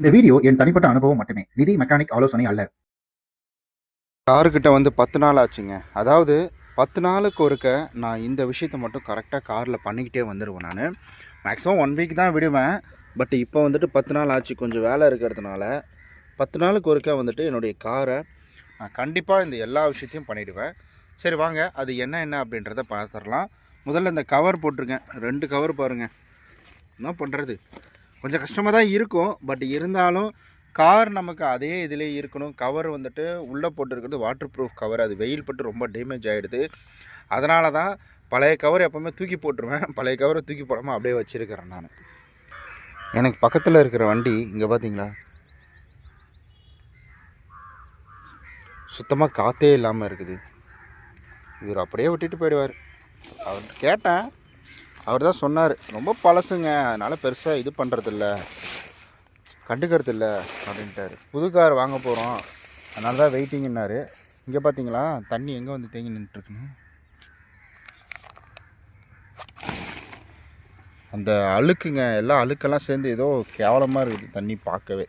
இந்த வீடியோ என் தனிப்பட்ட அனுபவம் மட்டுமே. நிதி மெக்கானிக் ஆலோசனை அல்ல. காருக்கிட்ட வந்து பத்து நாள் ஆச்சுங்க. அதாவது பத்து நாளுக்கு ஒருக்க நான் இந்த விஷயத்த மட்டும் கரெக்டாக காரில் பண்ணிக்கிட்டே வந்துடுவேன் நான். மேக்ஸிமம் ஒன் வீக் தான் விடுவேன். பட் இப்போ வந்துட்டு பத்து நாள் ஆச்சு. கொஞ்சம் வேலை இருக்கிறதுனால பத்து நாளுக்கு ஒருக்க வந்துட்டு என்னுடைய காரை நான் கண்டிப்பாக இந்த எல்லா விஷயத்தையும் பண்ணிவிடுவேன் சரி வாங்க. அது என்ன என்ன அப்படின்றத பார்த்துடலாம் முதல்ல இந்த கவர் போட்டிருக்கேன். ரெண்டு கவர் பாருங்கள் என்ன பண்ணுறது கொஞ்சம் கஷ்டமாக தான் இருக்கும். பட் இருந்தாலும் கார் நமக்கு அதே இதிலே இருக்கணும். கவர் வந்துட்டு உள்ளே போட்டிருக்கிறது வாட்டர் ப்ரூஃப் கவர் அது வெயில் பட்டு ரொம்ப டேமேஜ் ஆகிடுது அதனால தான் பழைய கவர் எப்போவுமே தூக்கி போட்டுருவேன். பழைய கவரை தூக்கி போடாமல் அப்படியே வச்சுருக்கிறேன் நான். எனக்கு பக்கத்தில் இருக்கிற வண்டி இங்கே பார்த்தீங்களா சுத்தமாக காற்றே இல்லாமல் இருக்குது. இவர் அப்படியே விட்டுட்டு போயிடுவார். அவர்கிட்ட கேட்டேன். அவர் தான் சொன்னார் ரொம்ப பழசுங்க அதனால் பெருசாக இது பண்ணுறதில்ல கண்டுக்கிறது இல்லை புது கார் வாங்க போகிறோம் அதனால தான் வெயிட்டிங்கன்னாரு இங்கே பார்த்தீங்களா தண்ணி எங்கே வந்து தேங்கி நின்றுட்டுருக்குன்னு அந்த அழுக்குங்க எல்லாம் அழுக்கெல்லாம் சேர்ந்து ஏதோ கேவலமாக இருக்குது தண்ணி பார்க்கவே.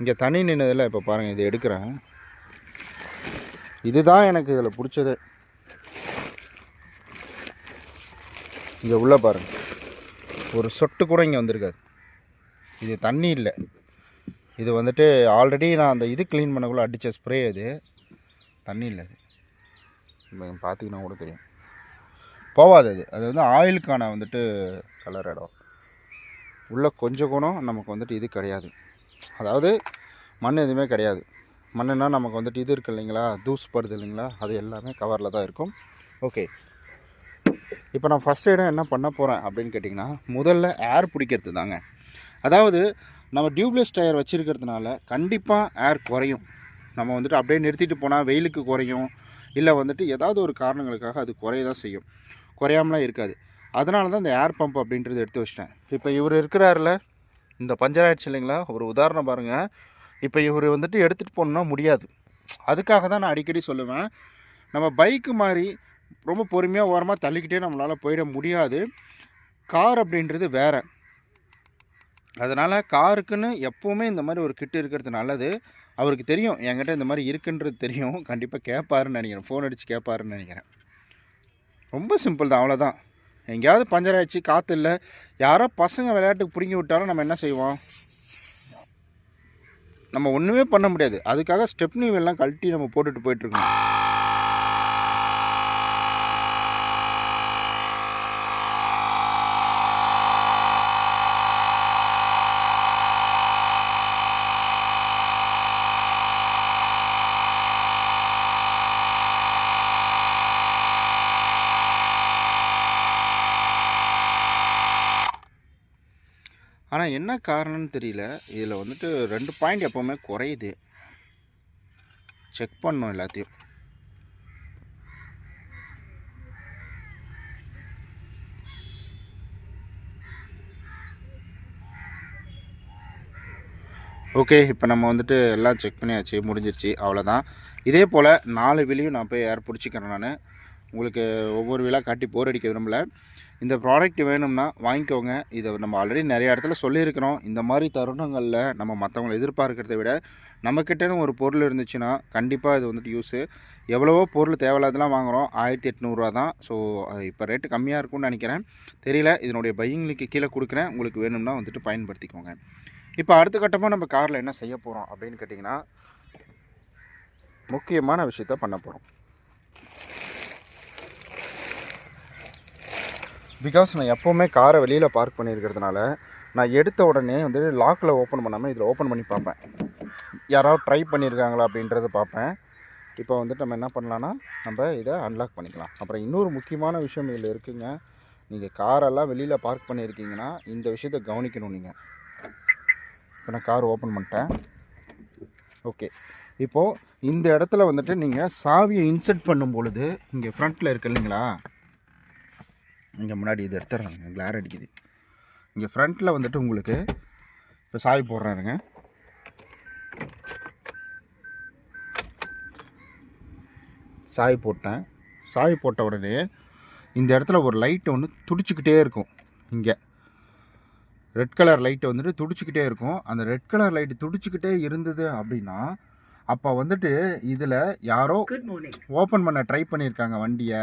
இங்கே தண்ணி நின்னதில் இப்போ பாருங்கள் இதை எடுக்கிறேன். இதுதான் எனக்கு இதில் பிடிச்சது. இங்கே உள்ளே பாருங்கள் ஒரு சொட்டு கூட இங்கே வந்திருக்காது. இது தண்ணி இல்லை. இது வந்துட்டு ஆல்ரெடி நான் அந்த இது க்ளீன் பண்ணக்குள்ளே அடித்த ஸ்ப்ரே அது. தண்ணி இல்லை அது. பார்த்தீங்கன்னா கூட தெரியும். போகாது அது. அது வந்து ஆயிலுக்கான வந்துட்டு கலர் இடம் உள்ளே கொஞ்சம் குணம் நமக்கு வந்துட்டு இது கிடையாது. அதாவது மண் எதுவுமே கிடையாது. மண்ணுனா நமக்கு வந்துட்டு இது இருக்குது இல்லைங்களா? தூசு படுது இல்லைங்களா? அது எல்லாமே கவரில் தான் இருக்கும். ஓகே இப்போ நான் ஃபஸ்ட் இடம் என்ன பண்ண போகிறேன் அப்படின்னு கேட்டிங்கன்னா முதல்ல ஏர் பிடிக்கிறது தாங்க அதாவது நம்ம டியூப்லெஸ் டயர் வச்சுருக்கிறதுனால கண்டிப்பாக ஏர் குறையும். நம்ம வந்துட்டு அப்படியே நிறுத்திட்டு போனால் வெயிலுக்கு குறையும். இல்லை வந்துட்டு ஏதாவது ஒரு காரணங்களுக்காக அது குறைய தான் செய்யும். குறையாமலாம் இருக்காது. அதனால தான் இந்த ஏர் பம்ப் அப்படின்றது எடுத்து வச்சிட்டேன். இப்போ இவர் இருக்கிறாருல இந்த பஞ்சர் ஆயிடுச்சு இல்லைங்களா? ஒரு உதாரணம் பாருங்கள் இப்போ இவர் வந்துட்டு எடுத்துகிட்டு போகணுன்னா முடியாது. அதுக்காக தான் நான் அடிக்கடி சொல்லுவேன். நம்ம பைக்கு மாதிரி ரொம்ப பொறுமையாக ஓரமாக தள்ளிக்கிட்டே நம்மளால் போயிட முடியாது. கார் அப்படின்றது வேறு. அதனால் காருக்குன்னு எப்போவுமே இந்த மாதிரி ஒரு கிட்டு இருக்கிறது நல்லது. அவருக்கு தெரியும் என்கிட்ட இந்த மாதிரி இருக்குன்றது தெரியும். கண்டிப்பாக கேட்பாருன்னு நினைக்கிறேன். ஃபோன் அடித்து கேட்பாருன்னு நினைக்கிறேன். ரொம்ப சிம்பிள் தான் அவ்வளோதான் எங்கேயாவது பஞ்சர் ஆயிடுச்சு காற்று இல்லை. யாரோ பசங்க விளையாட்டுக்கு பிடுங்கி விட்டாலும் நம்ம என்ன செய்வோம்? நம்ம ஒன்றுமே பண்ண முடியாது. அதுக்காக ஸ்டெப்னி எல்லாம் கழட்டி நம்ம போட்டுட்டு போயிட்டுருக்கோம் ஆனால் என்ன காரணம்னு தெரியல. இதில் வந்துட்டு ரெண்டு பாயிண்ட் எப்போவுமே குறையுது. செக் பண்ணோம் எல்லாத்தையும். ஓகே இப்போ நம்ம வந்துட்டு எல்லாம் செக் பண்ணியாச்சு முடிஞ்சிருச்சு அவ்வளோதான் இதே போல் நாலு விலையும் நான் போய் ஏர் பிடிச்சிக்கிறேன் நான். உங்களுக்கு ஒவ்வொரு விழா காட்டி போர் அடிக்க விரும்பல. இந்த ப்ராடக்ட் வேணும்னா வாங்கிக்கோங்க. இதை நம்ம ஆல்ரெடி நிறைய இடத்துல சொல்லியிருக்கிறோம். இந்த மாதிரி தருணங்களில் நம்ம மற்றவங்களை எதிர்பார்க்கிறத விட நம்மக்கிட்டேன்னு ஒரு பொருள் இருந்துச்சுன்னா கண்டிப்பாக இது வந்துட்டு யூஸு எவ்வளவோ பொருள் தேவையில்லாதெல்லாம் வாங்குகிறோம் ஆயிரத்தி எட்நூறுரூவா தான். ஸோ இப்போ ரேட்டு கம்மியாக இருக்கும்னு நினைக்கிறேன். தெரியல. இதனுடைய பையிங்லிக்கு கீழே கொடுக்குறேன். உங்களுக்கு வேணும்னா வந்துட்டு பயன்படுத்திக்கோங்க. இப்போ அடுத்த கட்டமாக நம்ம காரில் என்ன செய்ய போகிறோம் அப்படின்னு கேட்டிங்கன்னா முக்கியமான விஷயத்த பண்ண போகிறோம் பிகாஸ் நான் எப்போவுமே காரை வெளியில் பார்க் பண்ணியிருக்கிறதுனால நான் எடுத்த உடனே வந்து லாக்கில் ஓப்பன் பண்ணாமல் இதில் ஓப்பன் பண்ணி பார்ப்பேன். யாராவது ட்ரை பண்ணியிருக்காங்களா அப்படின்றத பார்ப்பேன். இப்போ வந்துட்டு நம்ம என்ன பண்ணலான்னா நம்ம இதை அன்லாக் பண்ணிக்கலாம். அப்புறம் இன்னொரு முக்கியமான விஷயம் இதில் இருக்குங்க. நீங்கள் காரெல்லாம் வெளியில் பார்க் பண்ணியிருக்கீங்கன்னா இந்த விஷயத்த கவனிக்கணும் நீங்கள் இப்போ நான் கார் ஓப்பன் பண்ணிட்டேன். ஓகே இப்போது இந்த இடத்துல வந்துட்டு நீங்கள் சாவியை இன்சர்ட் பண்ணும் பொழுது இங்கே ஃப்ரண்ட்டில் இருக்கு இல்லைங்களா? இங்கே முன்னாடி இது எடுத்துடுறாங்க. கிளார் அடிக்குது. இங்கே ஃப்ரண்ட்டில் வந்துட்டு உங்களுக்கு இப்போ சாவி போடுறாருங்க. சாவி போட்டேன். சாவி போட்ட உடனே இந்த இடத்துல ஒரு லைட் ஒன்று துடிச்சிக்கிட்டே இருக்கும். இங்கே. ரெட் கலர் லைட்டு வந்துட்டு துடிச்சிக்கிட்டே இருக்கும். அந்த ரெட் கலர் லைட்டு துடிச்சிக்கிட்டே இருந்தது அப்படின்னா அப்போ வந்துட்டு இதில் யாரோ. ஓப்பன் பண்ண ட்ரை பண்ணியிருக்காங்க வண்டியை.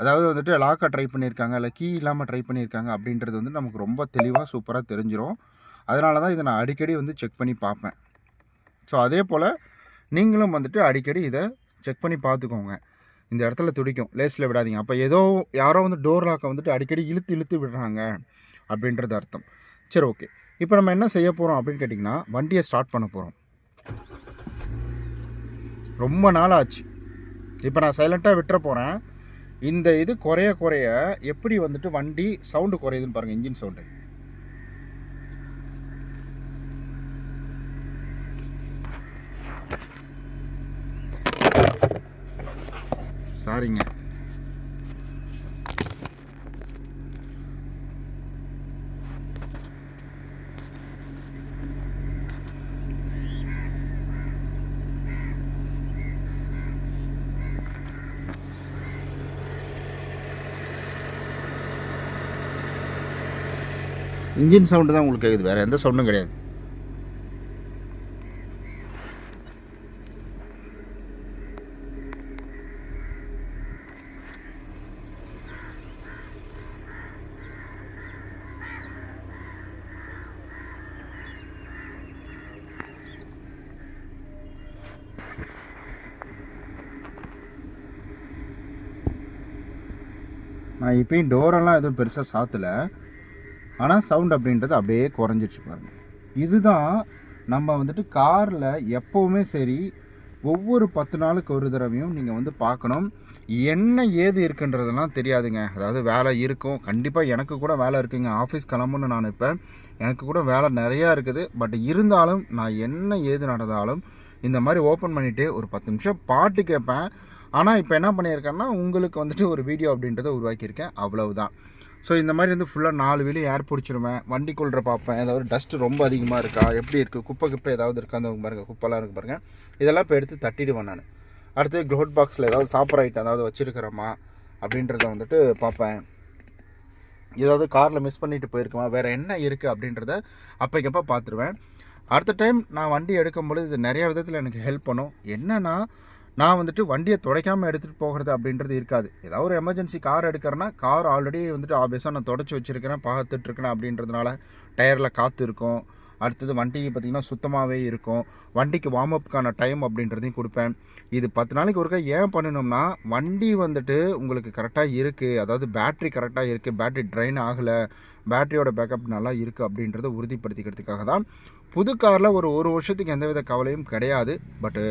அதாவது வந்துட்டு லாக்கை ட்ரை பண்ணியிருக்காங்க இல்லை கீ இல்லாமல் ட்ரை பண்ணியிருக்காங்க அப்படின்றது வந்து நமக்கு ரொம்ப தெளிவாக சூப்பராக தெரிஞ்சிடும் அதனால தான் இதை நான் அடிக்கடி வந்து செக் பண்ணி பார்ப்பேன். ஸோ அதே போல் நீங்களும் வந்துட்டு அடிக்கடி இதை செக் பண்ணி பார்த்துக்கோங்க. இந்த இடத்துல துடிக்கும் லேஸில் விடாதீங்க. அப்போ ஏதோ யாரோ வந்து டோர் லாக்கை வந்துட்டு அடிக்கடி இழுத்து இழுத்து விடுறாங்க அப்படின்றது அர்த்தம். சரி ஓகே இப்போ நம்ம என்ன செய்ய போகிறோம் அப்படின்னு கேட்டிங்கன்னா வண்டியை ஸ்டார்ட் பண்ண போகிறோம் ரொம்ப நாள் ஆச்சு இப்போ நான் சைலண்ட்டாக விட்டுற போகிறேன் இந்த இது குறைய குறைய எப்படி வந்துட்டு வண்டி சவுண்டு குறையுதுன்னு பாருங்கள் இன்ஜின் சவுண்டு சாரிங்க இன்ஜின் சவுண்டு தான் உங்களுக்கு கேட்குது வேறு எந்த சவுண்டும் கிடையாது. நான் இப்பயும் டோரெல்லாம் எதுவும் பெருசாக சாத்தலை. ஆனால் சவுண்ட் அப்படின்றது அப்படியே குறைஞ்சிருச்சு பாருங்க. இதுதான் நம்ம வந்துட்டு காரில் எப்போவுமே சரி ஒவ்வொரு பத்து நாளுக்கு ஒரு தடவையும் நீங்கள் வந்து பார்க்கணும். என்ன ஏது இருக்குன்றதெல்லாம் தெரியாதுங்க. அதாவது வேலை இருக்கும். கண்டிப்பாக எனக்கு கூட வேலை இருக்குங்க. ஆஃபீஸ் கிளம்புன்னு நான் இப்போ எனக்கு கூட வேலை நிறையா இருக்குது. பட் இருந்தாலும் நான் என்ன ஏது நடந்தாலும் இந்த மாதிரி ஓப்பன் பண்ணிவிட்டு ஒரு பத்து நிமிஷம் பாட்டு கேட்பேன். ஆனால் இப்போ என்ன பண்ணியிருக்கேன்னா உங்களுக்கு வந்துட்டு ஒரு வீடியோ அப்படின்றத உருவாக்கியிருக்கேன். அவ்வளவுதான். ஸோ இந்த மாதிரி வந்து ஃபுல்லாக நாலு வெளியே ஏர் பிடிச்சிருவேன். வண்டிக்குள்ள பார்ப்பேன். ஏதாவது டஸ்ட்டு ரொம்ப அதிகமாக இருக்கா? எப்படி இருக்குது குப்பை குப்பை ஏதாவது இருக்கா? அந்த பாருங்க குப்பைலாம் இருக்கு பாருங்கள் இதெல்லாம் இப்போ எடுத்து தட்டிடுவேன் நான். அடுத்து க்ளோட் பாக்ஸில் ஏதாவது சாப்பிட்ற ஐட்டம் ஏதாவது வச்சுருக்கிறோமா? அப்படின்றத வந்துட்டு பார்ப்பேன். ஏதாவது காரில் மிஸ் பண்ணிட்டு போயிருக்குமா? வேறு என்ன இருக்குது அப்படின்றத அப்போக்கப்போ பார்த்துருவேன். அடுத்த டைம் நான் வண்டி எடுக்கும் பொழுது இது நிறைய விதத்தில் எனக்கு ஹெல்ப் பண்ணும். என்னன்னா நான் வந்துட்டு வண்டியை துடைக்காமல் எடுத்துகிட்டு போகிறது அப்படின்றது இருக்காது. ஏதாவது ஒரு எமர்ஜென்சி கார் எடுக்கிறேன்னா கார் ஆல்ரெடி வந்துட்டு ஆப்வியஸாக நான் தொடச்சி வச்சுருக்கிறேன் பார்த்துட்ருக்கேன் அப்படின்றதுனால டயரில் காற்று இருக்கும். அடுத்தது வண்டி பார்த்திங்கன்னா சுத்தமாகவே இருக்கும். வண்டிக்கு வார்ம் அப்புக்கான டைம் அப்படின்றதையும் கொடுப்பேன். இது பத்து நாளைக்கு ஒருக்கா ஏன் பண்ணணும்னா வண்டி வந்துட்டு உங்களுக்கு கரெக்டாக இருக்குது அதாவது பேட்ரி கரெக்டாக இருக்குது பேட்ரி ட்ரைன் ஆகலை. பேட்டரியோட பேக்கப் நல்லா இருக்குது அப்படின்றத உறுதிப்படுத்திக்கிறதுக்காக தான் புது காரில் ஒரு ஒரு வருஷத்துக்கு எந்தவித கவலையும் கிடையாது. பட்டு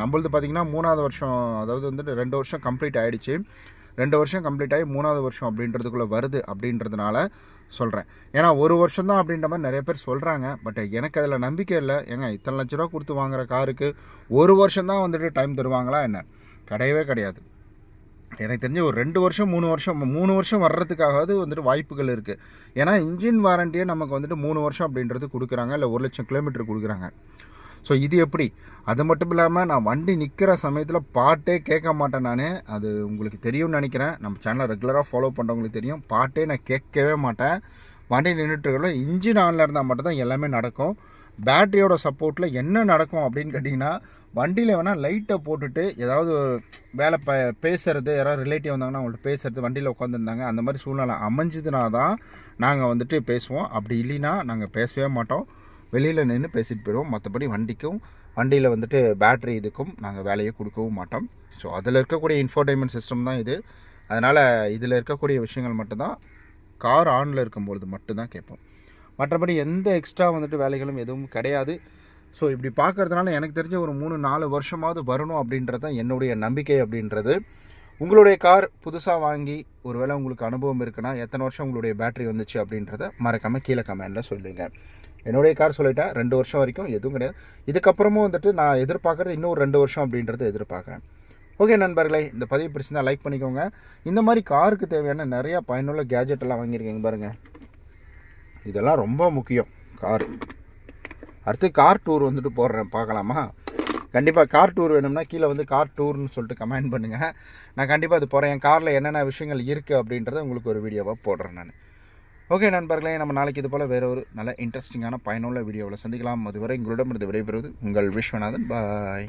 நம்மளது பார்த்திங்கன்னா மூணாவது வருஷம் அதாவது வந்துட்டு ரெண்டு வருஷம் கம்ப்ளீட் ஆகிடுச்சு ரெண்டு வருஷம் கம்ப்ளீட் ஆகி மூணாவது வருஷம் அப்படின்றதுக்குள்ளே வருது அப்படின்றதுனால சொல்கிறேன் ஏன்னா ஒரு வருஷம் தான் அப்படின்ற மாதிரி நிறைய பேர் சொல்கிறாங்க பட் எனக்கு அதில் நம்பிக்கை இல்லை. ஏங்க இத்தனை லட்ச ரூபா கொடுத்து வாங்குற காருக்கு ஒரு வருஷம் தான் வந்துட்டு டைம் தருவாங்களா என்ன? கிடையவே கிடையாது. எனக்கு தெரிஞ்சு ஒரு ரெண்டு வருஷம் மூணு வருஷம் மூணு வருஷம் வர்றதுக்காவது வந்துட்டு வாய்ப்புகள் இருக்குது ஏன்னா இன்ஜின் வாரண்டியே நமக்கு வந்துட்டு மூணு வருஷம் அப்படின்றது கொடுக்குறாங்க இல்லை ஒரு லட்சம் கிலோமீட்டர் கொடுக்குறாங்க. ஸோ இது எப்படி? அது மட்டும் இல்லாமல் நான் வண்டி நிற்கிற சமயத்தில் பாட்டே கேட்க மாட்டேன் நான். அது உங்களுக்கு தெரியும்னு நினைக்கிறேன். நம்ம சேனலை ரெகுலராக ஃபாலோ பண்ணுறவங்களுக்கு தெரியும். பாட்டே நான் கேட்கவே மாட்டேன். வண்டி நின்றுட்டுருக்கல இன்ஜின் ஆனில் இருந்தால் மட்டும்தான் எல்லாமே நடக்கும். பேட்டரியோட சப்போர்ட்டில் என்ன நடக்கும் அப்படின்னு கேட்டிங்கன்னா வண்டியில் வேணால் லைட்டை போட்டுட்டு ஏதாவது ஒரு வேலை ப பேசுகிறது யாராவது ரிலேட்டிவ் வந்தாங்கன்னா அவங்கள்ட்ட பேசுறது வண்டியில் உட்காந்துருந்தாங்க அந்த மாதிரி சூழ்நிலை அமைஞ்சதுனா தான் நாங்கள் வந்துட்டு பேசுவோம். அப்படி இல்லைன்னா நாங்கள் பேசவே மாட்டோம். வெளியில் நின்று பேசிட்டு போயிடுவோம். மற்றபடி வண்டிக்கும் வண்டியில் வந்துட்டு பேட்ரி இதுக்கும் நாங்கள் வேலையை கொடுக்கவும் மாட்டோம். ஸோ அதில் இருக்கக்கூடிய இன்ஃபோர்டைன்மெண்ட் சிஸ்டம் தான் இது. அதனால் இதில் இருக்கக்கூடிய விஷயங்கள் மட்டும்தான். கார் ஆனில் இருக்கும்பொழுது மட்டும்தான் கேட்போம். மற்றபடி எந்த எக்ஸ்ட்ரா வந்துட்டு வேலைகளும் எதுவும் கிடையாது. ஸோ இப்படி பார்க்கறதுனால எனக்கு தெரிஞ்ச ஒரு மூணு நாலு வருஷமாவது வரணும் அப்படின்றது தான் என்னுடைய நம்பிக்கை அப்படின்றது. உங்களுடைய கார் புதுசாக வாங்கி ஒருவேளை உங்களுக்கு அனுபவம் இருக்குன்னா எத்தனை வருஷம் உங்களுடைய பேட்டரி வந்துச்சு அப்படின்றத மறக்காமல் கீழே கமெண்டில் சொல்லுங்கள் என்னுடைய கார் சொல்லிட்டேன் ரெண்டு வருஷம் வரைக்கும் எதுவும் கிடையாது. இதுக்கப்புறமும் வந்துட்டு நான் எதிர்பார்க்குறது இன்னும் ரெண்டு வருஷம் அப்படின்றத எதிர்பார்க்குறேன். ஓகே நண்பர்களே இந்த பதிவு பிடிச்சிருந்தா லைக் பண்ணிக்கோங்க. இந்த மாதிரி காருக்கு தேவையான நிறையா பயனுள்ள கேஜெட் எல்லாம் வாங்கியிருக்கீங்க பாருங்கள் இதெல்லாம் ரொம்ப முக்கியம். கார். அடுத்து கார் டூர் வந்துட்டு போடுறேன் பார்க்கலாமா? கண்டிப்பாக கார் டூர் வேணும்னா கீழே வந்து கார் டூர்னு சொல்லிட்டு கமெண்ட் பண்ணுங்கள் நான் கண்டிப்பாக அது போகிறேன் என் காரில் என்னென்ன விஷயங்கள் இருக்குது அப்படின்றத உங்களுக்கு ஒரு வீடியோவாக போடுறேன் நான். ஓகே நண்பர்களே நம்ம நாளைக்கு இது போல் வேற ஒரு நல்ல இன்ட்ரெஸ்டிங்கான பயனுள்ள வீடியோவில் சந்திக்கலாம். அதுவரை உங்களிடமிருந்து விடைபெறுவது உங்கள் விஸ்வநாதன். பாய்